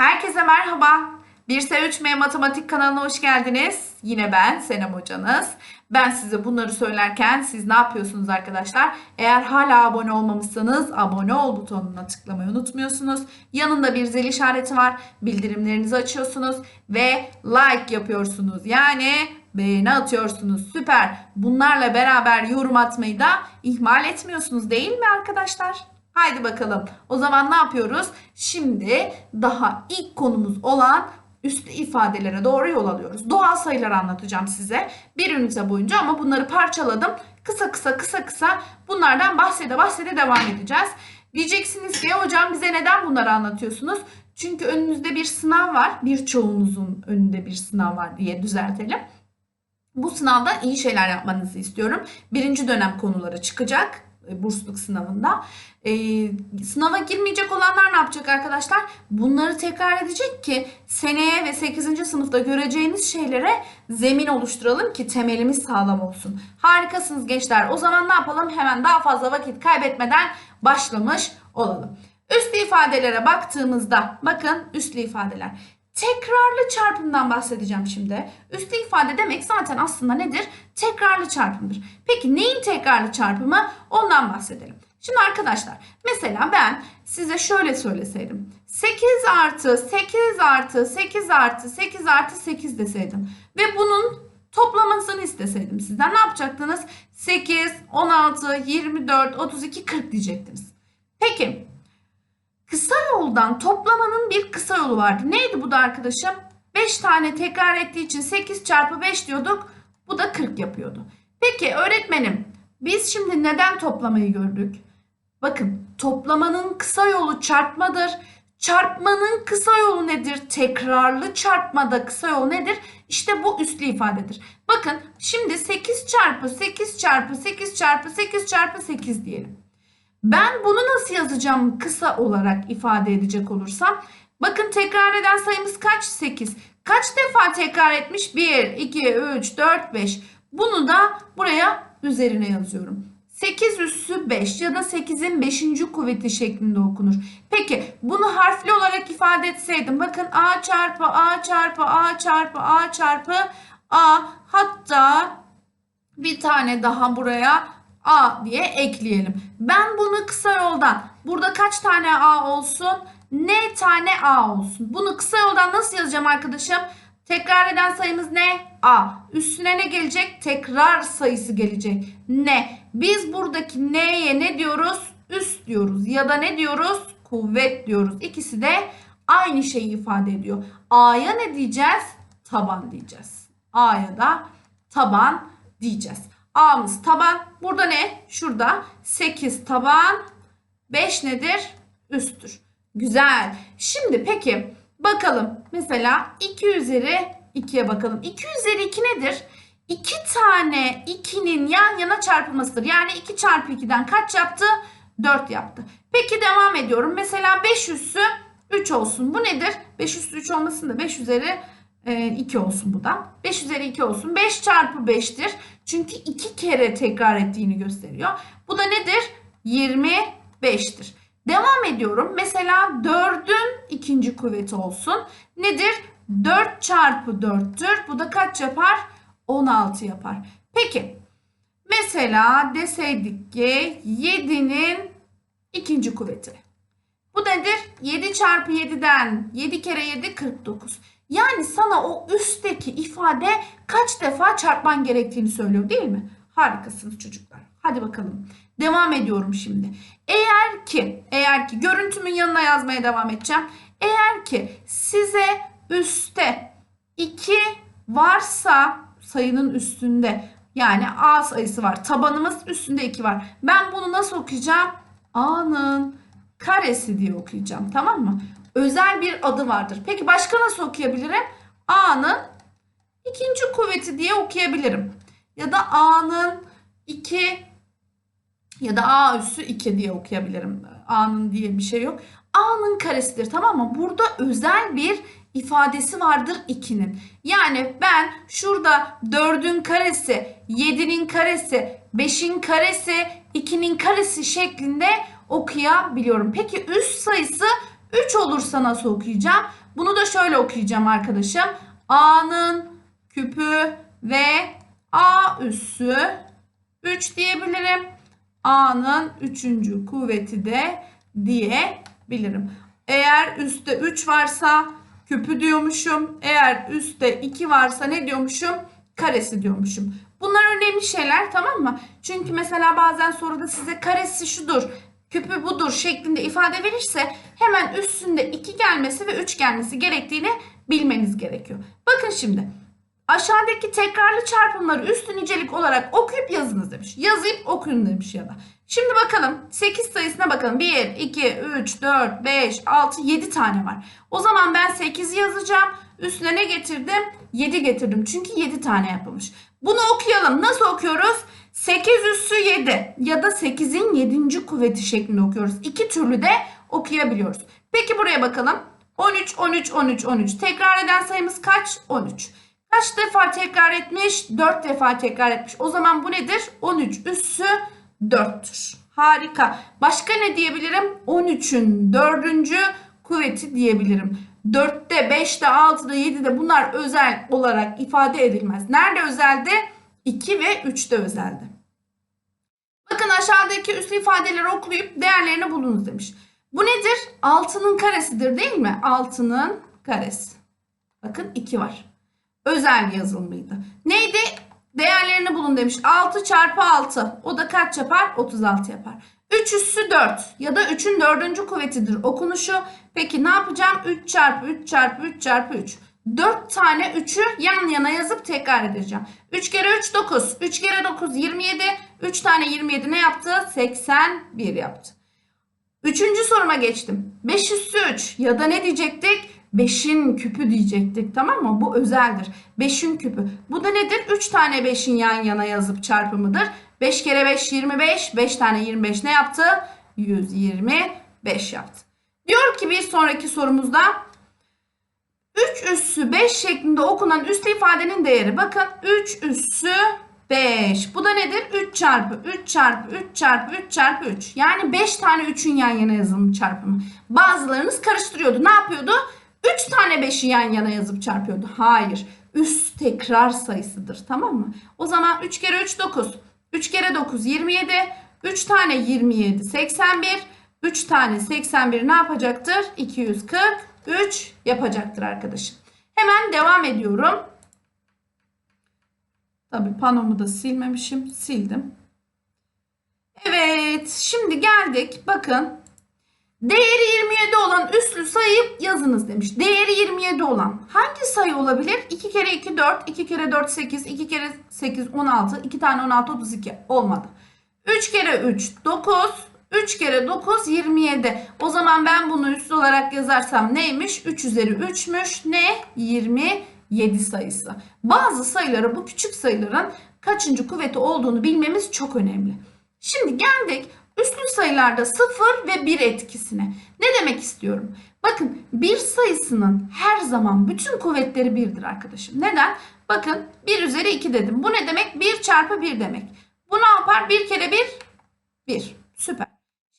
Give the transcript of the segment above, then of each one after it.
Herkese merhaba. 1S3M Matematik kanalına hoş geldiniz. Yine ben Senem hocanız. Ben size bunları söylerken siz ne yapıyorsunuz arkadaşlar? Eğer hala abone olmamışsanız abone ol butonuna tıklamayı unutmuyorsunuz. Yanında bir zil işareti var. Bildirimlerinizi açıyorsunuz ve like yapıyorsunuz. Yani beğeni atıyorsunuz. Süper. Bunlarla beraber yorum atmayı da ihmal etmiyorsunuz değil mi arkadaşlar? Haydi bakalım. O zaman ne yapıyoruz? Şimdi daha ilk konumuz olan üslü ifadelere doğru yol alıyoruz. Doğal sayıları anlatacağım size bir ünite boyunca ama bunları parçaladım. Kısa kısa kısa kısa bunlardan bahsede bahsede devam edeceğiz. Diyeceksiniz ki hocam bize neden bunları anlatıyorsunuz? Çünkü önünüzde bir sınav var. Birçoğunuzun önünde bir sınav var diye düzeltelim. Bu sınavda iyi şeyler yapmanızı istiyorum. Birinci dönem konuları çıkacak e, bursluluk sınavında. Ee, sınava girmeyecek olanlar ne yapacak arkadaşlar? Bunları tekrar edecek ki seneye ve 8. sınıfta göreceğiniz şeylere zemin oluşturalım ki temelimiz sağlam olsun. Harikasınız gençler. O zaman ne yapalım? Hemen daha fazla vakit kaybetmeden başlamış olalım. Üslü ifadelere baktığımızda bakın üslü ifadeler. Tekrarlı çarpımdan bahsedeceğim şimdi. Üslü ifade demek zaten aslında nedir? Tekrarlı çarpımdır. Peki neyin tekrarlı çarpımı? Ondan bahsedelim. Şimdi arkadaşlar mesela ben size şöyle söyleseydim. 8 artı 8 artı 8 artı 8 artı 8 deseydim. Ve bunun toplamasını isteseydim sizden ne yapacaktınız? 8, 16, 24, 32, 40 diyecektiniz. Peki Kısa yoldan toplamanın bir kısa yolu vardı. Neydi bu da arkadaşım? 5 tane tekrar ettiği için 8 çarpı 5 diyorduk. Bu da 40 yapıyordu. Peki öğretmenim biz şimdi neden toplamayı gördük? Bakın toplamanın kısa yolu çarpmadır. Çarpmanın kısa yolu nedir? Tekrarlı çarpmada kısa yol nedir? İşte bu üslü ifadedir. Bakın şimdi 8 çarpı 8 çarpı 8 çarpı 8 çarpı 8 diyelim. Ben bunu nasıl yazacağım kısa olarak ifade edecek olursam? Bakın tekrar eden sayımız kaç? 8. Kaç defa tekrar etmiş? 1, 2, 3, 4, 5. Bunu da buraya üzerine yazıyorum. 8 üssü 5 ya da 8'in 5. kuvveti şeklinde okunur. Peki bunu harfli olarak ifade etseydim bakın a çarpı a çarpı a çarpı a çarpı a hatta bir tane daha buraya A diye ekleyelim. Ben bunu kısa yoldan burada kaç tane A olsun? Ne tane A olsun? Bunu kısa yoldan nasıl yazacağım arkadaşım? Tekrar eden sayımız ne? A. Üstüne ne gelecek? Tekrar sayısı gelecek. Ne? Biz buradaki N'ye ne diyoruz? Üst diyoruz. Ya da ne diyoruz? Kuvvet diyoruz. İkisi de aynı şeyi ifade ediyor. A'ya ne diyeceğiz? Taban diyeceğiz. A'ya da taban diyeceğiz. A'mız taban. Burada ne? Şurada 8 taban. 5 nedir? Üsttür. Güzel. Şimdi peki bakalım. Mesela 2 üzeri 2'ye bakalım. 2 üzeri 2 nedir? 2 tane 2'nin yan yana çarpılmasıdır. Yani 2 çarpı 2'den kaç yaptı? 4 yaptı. Peki devam ediyorum. Mesela 5 üssü 3 olsun. Bu nedir? 5 üssü 3 olmasın da 5 üzeri 2 olsun bu da. 5 üzeri 2 olsun. 5 çarpı 5'tir. Çünkü 2 kere tekrar ettiğini gösteriyor. Bu da nedir? 25'tir. Devam ediyorum. Mesela 4'ün ikinci kuvveti olsun. Nedir? 4 çarpı 4'tür. Bu da kaç yapar? 16 yapar. Peki. Mesela deseydik ki 7'nin ikinci kuvveti. Bu nedir? 7 çarpı 7'den 7 kere 7 49. Yani sana o üstteki ifade kaç defa çarpman gerektiğini söylüyor değil mi? Harikasınız çocuklar. Hadi bakalım. Devam ediyorum şimdi. Eğer ki, eğer ki görüntümün yanına yazmaya devam edeceğim. Eğer ki size üstte 2 varsa sayının üstünde yani A sayısı var. Tabanımız üstünde 2 var. Ben bunu nasıl okuyacağım? A'nın karesi diye okuyacağım. Tamam mı? özel bir adı vardır. Peki başka nasıl okuyabilirim? A'nın ikinci kuvveti diye okuyabilirim. Ya da A'nın 2 ya da A üssü 2 diye okuyabilirim. A'nın diye bir şey yok. A'nın karesidir tamam mı? Burada özel bir ifadesi vardır 2'nin. Yani ben şurada 4'ün karesi, 7'nin karesi, 5'in karesi, 2'nin karesi şeklinde okuyabiliyorum. Peki üst sayısı 3 olursa nasıl okuyacağım? Bunu da şöyle okuyacağım arkadaşım. A'nın küpü ve A üssü 3 diyebilirim. A'nın 3. kuvveti de diyebilirim. Eğer üstte 3 varsa küpü diyormuşum. Eğer üstte 2 varsa ne diyormuşum? Karesi diyormuşum. Bunlar önemli şeyler tamam mı? Çünkü mesela bazen soruda size karesi şudur, küpü budur şeklinde ifade verirse hemen üstünde 2 gelmesi ve 3 gelmesi gerektiğini bilmeniz gerekiyor. Bakın şimdi aşağıdaki tekrarlı çarpımları üstü nicelik olarak okuyup yazınız demiş. Yazayıp okuyun demiş ya da. Şimdi bakalım 8 sayısına bakalım. 1, 2, 3, 4, 5, 6, 7 tane var. O zaman ben 8 yazacağım. Üstüne ne getirdim? 7 getirdim. Çünkü 7 tane yapılmış. Bunu okuyalım. Nasıl okuyoruz? 8 üssü 7 ya da 8'in 7. kuvveti şeklinde okuyoruz. İki türlü de okuyabiliyoruz. Peki buraya bakalım. 13, 13, 13, 13. Tekrar eden sayımız kaç? 13. Kaç defa tekrar etmiş? 4 defa tekrar etmiş. O zaman bu nedir? 13 üssü 4'tür. Harika. Başka ne diyebilirim? 13'ün 4. kuvveti diyebilirim. 4'te, 5'te, 6'da, 7'de bunlar özel olarak ifade edilmez. Nerede özelde? 2 ve 3'te özelde. Bakın aşağıdaki üslü ifadeleri okuyup değerlerini bulunuz demiş. Bu nedir? 6'nın karesidir değil mi? 6'nın karesi. Bakın 2 var. Özel yazılımıydı. Neydi? Değerlerini bulun demiş. 6 çarpı 6. O da kaç yapar? 36 yapar. 3 üssü 4 ya da 3'ün 4. kuvvetidir okunuşu. Peki ne yapacağım? 3 çarpı 3 çarpı 3 çarpı 3. 4 tane 3'ü yan yana yazıp tekrar edeceğim. 3 kere 3 9. 3 kere 9 27. 3 tane 27 ne yaptı? 81 yaptı. Üçüncü soruma geçtim. 5 üssü 3 ya da ne diyecektik? 5'in küpü diyecektik tamam mı? Bu özeldir. 5'in küpü. Bu da nedir? 3 tane 5'in yan yana yazıp çarpımıdır. 5 kere 5 25. 5 tane 25 ne yaptı? 125 yaptı. Diyor ki bir sonraki sorumuzda 3 üssü 5 şeklinde okunan üslü ifadenin değeri. Bakın 3 üssü 5. Bu da nedir? 3 çarpı 3 çarpı 3 çarpı 3 çarpı 3. Yani 5 tane 3'ün yan yana yazılımı çarpımı. Bazılarınız karıştırıyordu. Ne yapıyordu? 3 tane 5'i yan yana yazıp çarpıyordu. Hayır. Üst tekrar sayısıdır. Tamam mı? O zaman 3 kere 3 9. 3 kere 9 27. 3 tane 27 81. 3 tane 81 ne yapacaktır? 243 yapacaktır arkadaşım. Hemen devam ediyorum. Tabii panomu da silmemişim. Sildim. Evet. Şimdi geldik. Bakın. Değeri 27 olan üslü sayıyı yazınız demiş. Değeri 27 olan hangi sayı olabilir? 2 kere 2 4, 2 kere 4 8, 2 kere 8 16, 2 tane 16 32 olmadı. 3 kere 3 9, 3 kere 9 27. O zaman ben bunu üslü olarak yazarsam neymiş? 3 üzeri 3'müş. Ne? 27 sayısı. Bazı sayıları bu küçük sayıların kaçıncı kuvveti olduğunu bilmemiz çok önemli. Şimdi geldik üslü sayılarda 0 ve 1 etkisine. Ne demek istiyorum? Bakın bir sayısının her zaman bütün kuvvetleri 1'dir arkadaşım. Neden? Bakın 1 üzeri 2 dedim. Bu ne demek? 1 çarpı 1 demek. Bu ne yapar? 1 kere 1 1. Süper.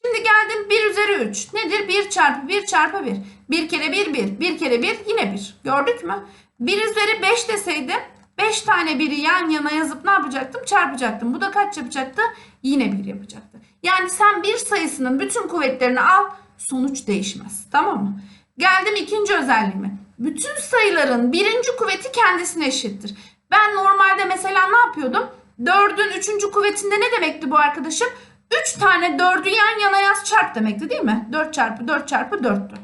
Şimdi geldim 1 üzeri 3. Nedir? 1 çarpı 1 çarpı 1. 1 kere 1 1. 1 kere 1 yine 1. Gördük mü? 1 üzeri 5 deseydim 5 tane 1'i yan yana yazıp ne yapacaktım? Çarpacaktım. Bu da kaç yapacaktı? Yine 1 yapacaktı. Yani sen bir sayısının bütün kuvvetlerini al sonuç değişmez. Tamam mı? Geldim ikinci özelliğime. Bütün sayıların birinci kuvveti kendisine eşittir. Ben normalde mesela ne yapıyordum? 4'ün üçüncü kuvvetinde ne demekti bu arkadaşım? 3 tane 4'ü yan yana yaz çarp demekti değil mi? 4 çarpı 4 çarpı 4'tü.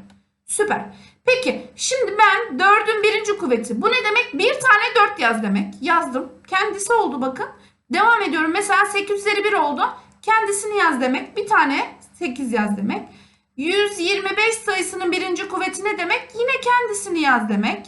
Süper. Peki şimdi ben 4'ün birinci kuvveti. Bu ne demek? Bir tane 4 yaz demek. Yazdım. Kendisi oldu bakın. Devam ediyorum. Mesela 8 üzeri 1 oldu. Kendisini yaz demek. Bir tane 8 yaz demek. 125 sayısının birinci kuvveti ne demek? Yine kendisini yaz demek.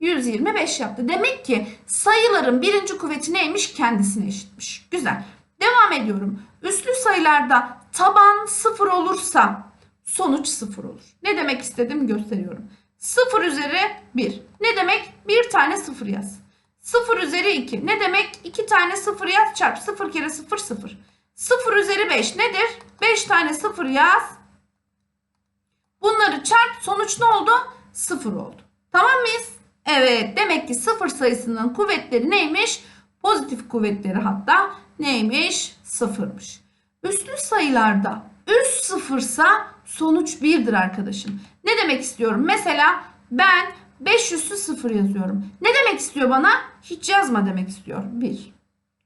125 yaptı. Demek ki sayıların birinci kuvveti neymiş? Kendisine eşitmiş. Güzel. Devam ediyorum. Üslü sayılarda taban 0 olursa sonuç 0 olur. Ne demek istedim gösteriyorum. 0 üzeri 1. Ne demek? Bir tane 0 yaz. 0 üzeri 2. Ne demek? 2 tane 0 yaz çarp. 0 kere 0 0. 0 üzeri 5 nedir? 5 tane 0 yaz. Bunları çarp sonuç ne oldu? 0 oldu. Tamam mıyız? Evet demek ki 0 sayısının kuvvetleri neymiş? Pozitif kuvvetleri hatta neymiş? Sıfırmış. Üslü sayılarda üst sıfırsa sonuç 1'dir arkadaşım. Ne demek istiyorum? Mesela ben 5 üssü 0 yazıyorum. Ne demek istiyor bana? Hiç yazma demek istiyor. 1.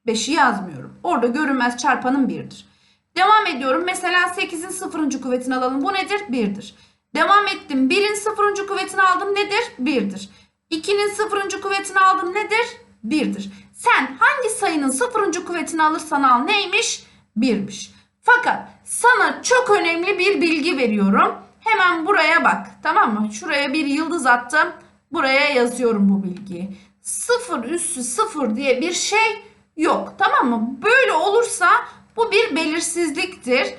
5'i yazmıyorum. Orada görünmez çarpanım 1'dir. Devam ediyorum. Mesela 8'in 0. kuvvetini alalım. Bu nedir? 1'dir. Devam ettim. 1'in 0. kuvvetini aldım. Nedir? 1'dir. 2'nin 0. kuvvetini aldım. Nedir? 1'dir. Sen hangi sayının 0. kuvvetini alırsan al neymiş? 1'miş. Fakat sana çok önemli bir bilgi veriyorum. Hemen buraya bak. Tamam mı? Şuraya bir yıldız attım. Buraya yazıyorum bu bilgiyi. 0 üssü 0 diye bir şey yok. Tamam mı? Böyle olursa bu bir belirsizliktir.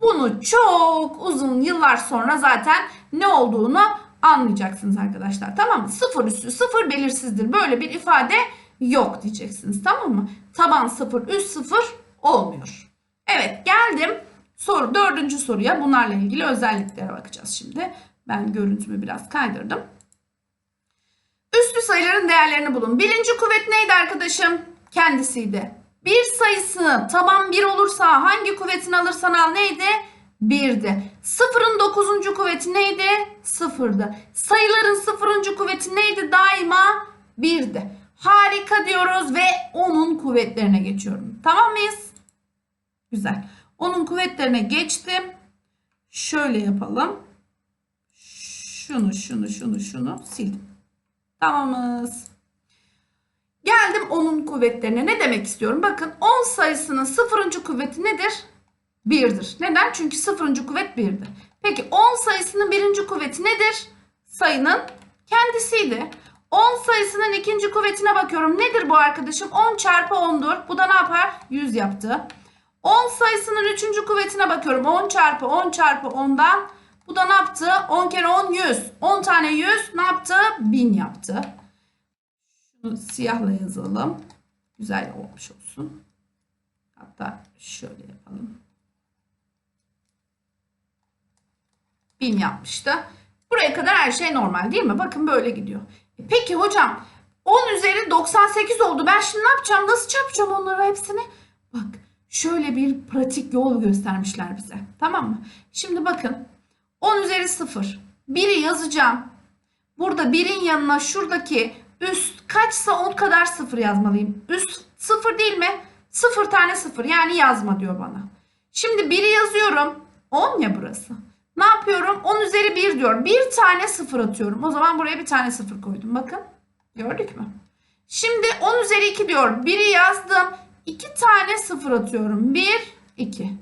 Bunu çok uzun yıllar sonra zaten ne olduğunu anlayacaksınız arkadaşlar. Tamam mı? 0 üssü 0 belirsizdir. Böyle bir ifade yok diyeceksiniz. Tamam mı? Taban 0 üst 0 olmuyor. Evet geldim. Soru dördüncü soruya bunlarla ilgili özelliklere bakacağız şimdi. Ben görüntümü biraz kaydırdım. Üslü sayıların değerlerini bulun. Birinci kuvvet neydi arkadaşım? Kendisiydi. Bir sayısı taban 1 olursa hangi kuvvetini alırsan al neydi? 1'di. Sıfırın 9. kuvveti neydi? 0'dı. Sayıların 0. kuvveti neydi? Daima 1'di. Harika diyoruz ve onun kuvvetlerine geçiyorum. Tamam mıyız? Güzel. Onun kuvvetlerine geçtim. Şöyle yapalım. Şunu, şunu, şunu, şunu sildim. Tamamız. Geldim onun kuvvetlerine. Ne demek istiyorum? Bakın 10 sayısının sıfırıncı kuvveti nedir? 1'dir. Neden? Çünkü sıfırıncı kuvvet 1'dir. Peki 10 sayısının birinci kuvveti nedir? Sayının kendisiydi. 10 sayısının ikinci kuvvetine bakıyorum. Nedir bu arkadaşım? 10 çarpı 10'dur. Bu da ne yapar? 100 yaptı. 10 sayısının üçüncü kuvvetine bakıyorum. 10 çarpı 10 çarpı 10'dan. Bu da ne yaptı? 10 kere 10 100. 10 tane 100 ne yaptı? 1000 yaptı. Siyahla yazalım. Güzel olmuş olsun. Hatta şöyle yapalım. 1000 yapmıştı. Buraya kadar her şey normal değil mi? Bakın böyle gidiyor. E Peki hocam 10 üzeri 98 oldu. Ben şimdi ne yapacağım? Nasıl çarpacağım onları hepsini? Bak şöyle bir pratik yol göstermişler bize. Tamam mı? Şimdi bakın 10 üzeri 0. 1'i yazacağım. Burada 1'in yanına şuradaki üst kaçsa 10 kadar 0 yazmalıyım. Üst 0 değil mi? 0 tane 0 yani yazma diyor bana. Şimdi 1'i yazıyorum. 10 ya burası. Ne yapıyorum? 10 üzeri 1 diyor. Bir tane 0 atıyorum. O zaman buraya bir tane 0 koydum. Bakın. Gördük mü? Şimdi 10 üzeri 2 diyor. 1'i yazdım. 2 tane 0 atıyorum. 1, 2.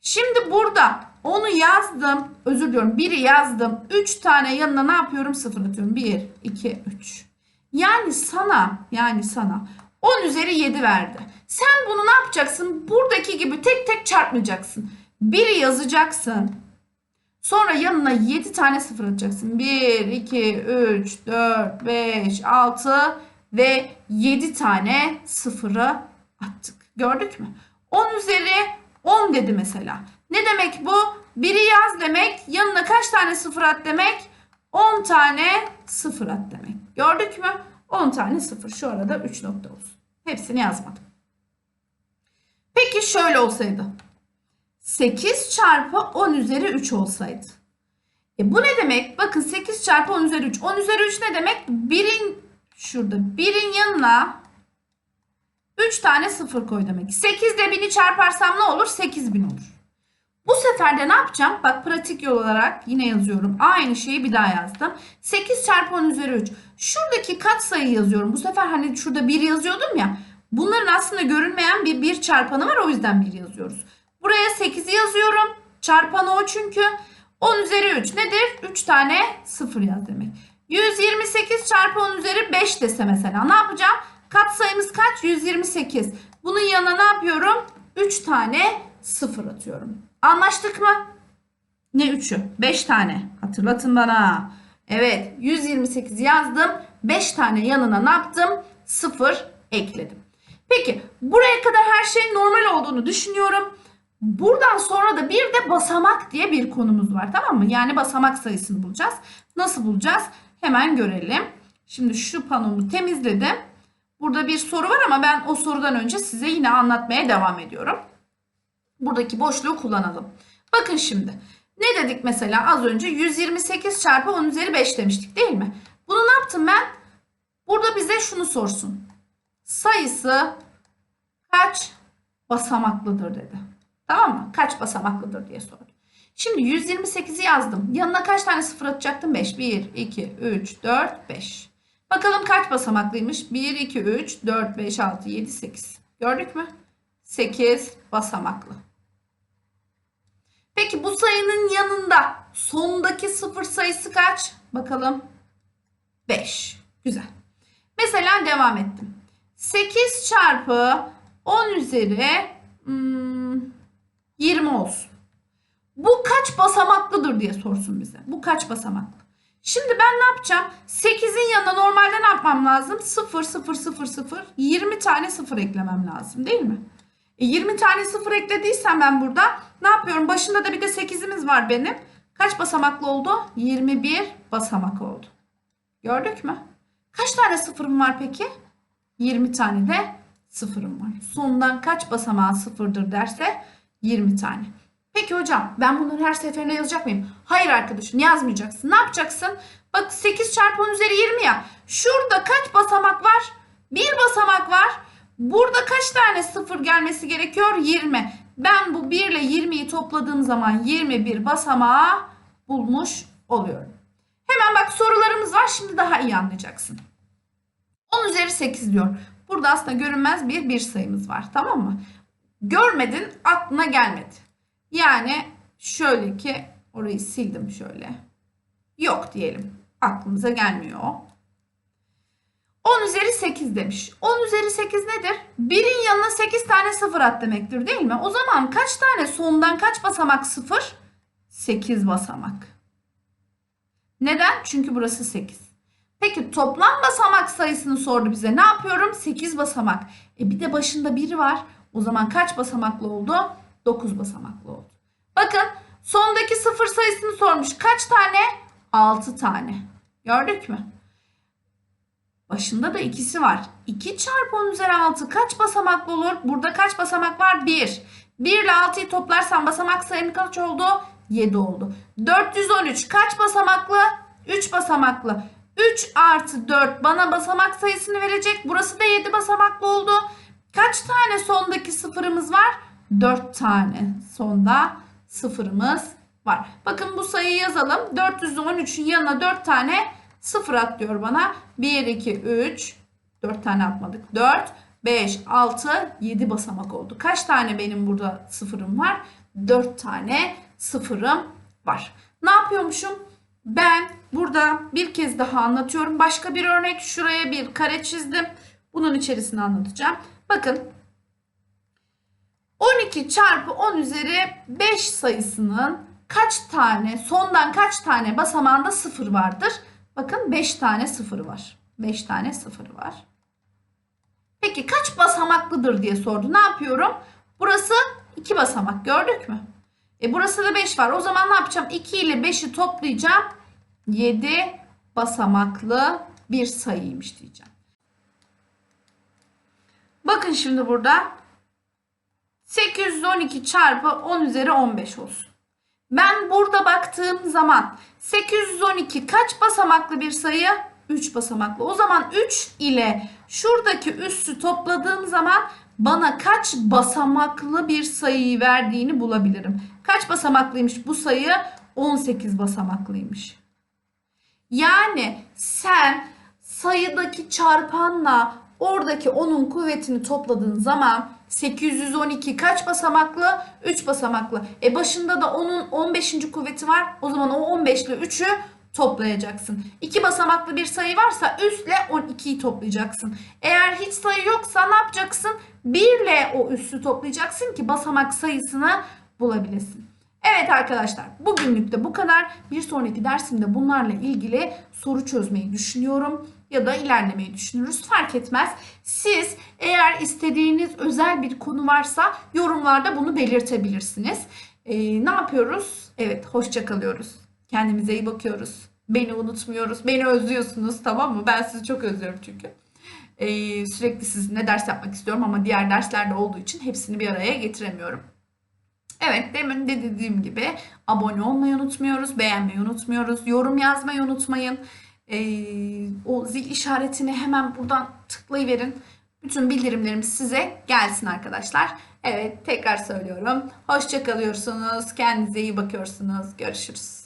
Şimdi burada onu yazdım. Özür diliyorum. 1'i yazdım. 3 tane yanına ne yapıyorum? 0 atıyorum. 1, 2, 3. Yani sana, yani sana 10 üzeri 7 verdi. Sen bunu ne yapacaksın? Buradaki gibi tek tek çarpmayacaksın. 1'i yazacaksın. Sonra yanına 7 tane sıfır atacaksın. 1, 2, 3, 4, 5, 6 ve 7 tane sıfırı attık. Gördük mü? 10 üzeri 10 dedi mesela. Ne demek bu? Biri yaz demek. Yanına kaç tane sıfır at demek? 10 tane sıfır at demek. Gördük mü? 10 tane sıfır. Şu arada 3 nokta olsun. Hepsini yazmadım. Peki şöyle olsaydı. 8 çarpı 10 üzeri 3 olsaydı. E bu ne demek? Bakın 8 çarpı 10 üzeri 3. 10 üzeri 3 ne demek? 1'in şurada 1'in yanına 3 tane 0 koy demek. 8 ile 1000'i çarparsam ne olur? 8000 olur. Bu sefer de ne yapacağım? Bak pratik yol olarak yine yazıyorum. Aynı şeyi bir daha yazdım. 8 çarpı 10 üzeri 3. Şuradaki katsayı yazıyorum. Bu sefer hani şurada 1 yazıyordum ya. Bunların aslında görünmeyen bir 1 çarpanı var. O yüzden 1 yazıyoruz. Buraya 8'i yazıyorum. Çarpanı o çünkü. 10 üzeri 3 nedir? 3 tane 0 yaz demek. 128 çarpı 10 üzeri 5 dese mesela ne yapacağım? Kat sayımız kaç? 128. Bunun yanına ne yapıyorum? 3 tane 0 atıyorum. Anlaştık mı? Ne 3'ü? 5 tane. Hatırlatın bana. Evet 128 yazdım. 5 tane yanına ne yaptım? 0 ekledim. Peki buraya kadar her şeyin normal olduğunu düşünüyorum. Buradan sonra da bir de basamak diye bir konumuz var tamam mı? Yani basamak sayısını bulacağız. Nasıl bulacağız? Hemen görelim. Şimdi şu panomu temizledim. Burada bir soru var ama ben o sorudan önce size yine anlatmaya devam ediyorum. Buradaki boşluğu kullanalım. Bakın şimdi. Ne dedik mesela az önce 128 çarpı 10 üzeri 5 demiştik değil mi? Bunu ne yaptım ben? Burada bize şunu sorsun. Sayısı kaç basamaklıdır dedi. Tamam mı? Kaç basamaklıdır diye sordu. Şimdi 128'i yazdım. Yanına kaç tane sıfır atacaktım? 5. 1, 2, 3, 4, 5. Bakalım kaç basamaklıymış? 1, 2, 3, 4, 5, 6, 7, 8. Gördük mü? 8 basamaklı. Peki bu sayının yanında sondaki sıfır sayısı kaç? Bakalım. 5. Güzel. Mesela devam ettim. 8 çarpı 10 üzeri hmm, 20 olsun. Bu kaç basamaklıdır diye sorsun bize. Bu kaç basamaklı? Şimdi ben ne yapacağım? 8'in yanına normalde ne yapmam lazım? 0, 0, 0, 0. 20 tane 0 eklemem lazım değil mi? E 20 tane 0 eklediysem ben burada ne yapıyorum? Başında da bir de 8'imiz var benim. Kaç basamaklı oldu? 21 basamak oldu. Gördük mü? Kaç tane sıfırım var peki? 20 tane de sıfırım var. Sondan kaç basamağı sıfırdır derse 20 tane. Peki hocam ben bunları her seferinde yazacak mıyım? Hayır arkadaşım yazmayacaksın. Ne yapacaksın? Bak 8 çarpı 10 üzeri 20 ya. Şurada kaç basamak var? Bir basamak var. Burada kaç tane sıfır gelmesi gerekiyor? 20. Ben bu 1 ile 20'yi topladığım zaman 21 basamağı bulmuş oluyorum. Hemen bak sorularımız var. Şimdi daha iyi anlayacaksın. 10 üzeri 8 diyor. Burada aslında görünmez bir bir sayımız var. Tamam mı? Görmedin aklına gelmedi. Yani şöyle ki orayı sildim şöyle. Yok diyelim. Aklımıza gelmiyor. 10 üzeri 8 demiş. 10 üzeri 8 nedir? Birin yanına 8 tane sıfır at demektir değil mi? O zaman kaç tane sondan kaç basamak sıfır? 8 basamak. Neden? Çünkü burası 8. Peki toplam basamak sayısını sordu bize. Ne yapıyorum? 8 basamak. E bir de başında 1 var. O zaman kaç basamaklı oldu? 9 basamaklı oldu. Bakın sondaki sıfır sayısını sormuş. Kaç tane? 6 tane. Gördük mü? Başında da ikisi var. 2 çarpı 10 üzeri 6 kaç basamaklı olur? Burada kaç basamak var? 1. 1 ile 6'yı toplarsam basamak sayım kaç oldu? 7 oldu. 413 kaç basamaklı? 3 basamaklı. 3 artı 4 bana basamak sayısını verecek. Burası da 7 basamaklı oldu. Kaç tane sondaki sıfırımız var? 4 tane sonda sıfırımız var. Bakın bu sayıyı yazalım. 413'ün yanına 4 tane sıfır at diyor bana. 1, 2, 3, 4 tane atmadık. 4, 5, 6, 7 basamak oldu. Kaç tane benim burada sıfırım var? 4 tane sıfırım var. Ne yapıyormuşum? Ben burada bir kez daha anlatıyorum. Başka bir örnek. Şuraya bir kare çizdim. Bunun içerisini anlatacağım. Bakın 12 çarpı 10 üzeri 5 sayısının kaç tane sondan kaç tane basamağında sıfır vardır? Bakın 5 tane sıfır var. 5 tane sıfır var. Peki kaç basamaklıdır diye sordu. Ne yapıyorum? Burası 2 basamak gördük mü? E burası da 5 var. O zaman ne yapacağım? 2 ile 5'i toplayacağım. 7 basamaklı bir sayıymış diyeceğim. Bakın şimdi burada 812 çarpı 10 üzeri 15 olsun. Ben burada baktığım zaman 812 kaç basamaklı bir sayı? 3 basamaklı. O zaman 3 ile şuradaki üssü topladığım zaman bana kaç basamaklı bir sayıyı verdiğini bulabilirim. Kaç basamaklıymış bu sayı? 18 basamaklıymış. Yani sen sayıdaki çarpanla oradaki onun kuvvetini topladığın zaman 812 kaç basamaklı? 3 basamaklı. E başında da onun 15. kuvveti var. O zaman o 15 ile 3'ü toplayacaksın. 2 basamaklı bir sayı varsa üstle 12'yi toplayacaksın. Eğer hiç sayı yoksa ne yapacaksın? 1 ile o üssü toplayacaksın ki basamak sayısını bulabilesin. Evet arkadaşlar bugünlük de bu kadar. Bir sonraki dersimde bunlarla ilgili soru çözmeyi düşünüyorum ya da ilerlemeyi düşünürüz fark etmez. Siz eğer istediğiniz özel bir konu varsa yorumlarda bunu belirtebilirsiniz. Ee, ne yapıyoruz? Evet hoşça kalıyoruz. Kendimize iyi bakıyoruz. Beni unutmuyoruz. Beni özlüyorsunuz tamam mı? Ben sizi çok özlüyorum çünkü. Ee, sürekli sizinle ders yapmak istiyorum ama diğer derslerde olduğu için hepsini bir araya getiremiyorum. Evet demin de dediğim gibi abone olmayı unutmuyoruz, beğenmeyi unutmuyoruz, yorum yazmayı unutmayın. Ee, o zil işaretini hemen buradan tıklayıverin. Bütün bildirimlerim size gelsin arkadaşlar. Evet tekrar söylüyorum. Hoşça kalıyorsunuz. Kendinize iyi bakıyorsunuz. Görüşürüz.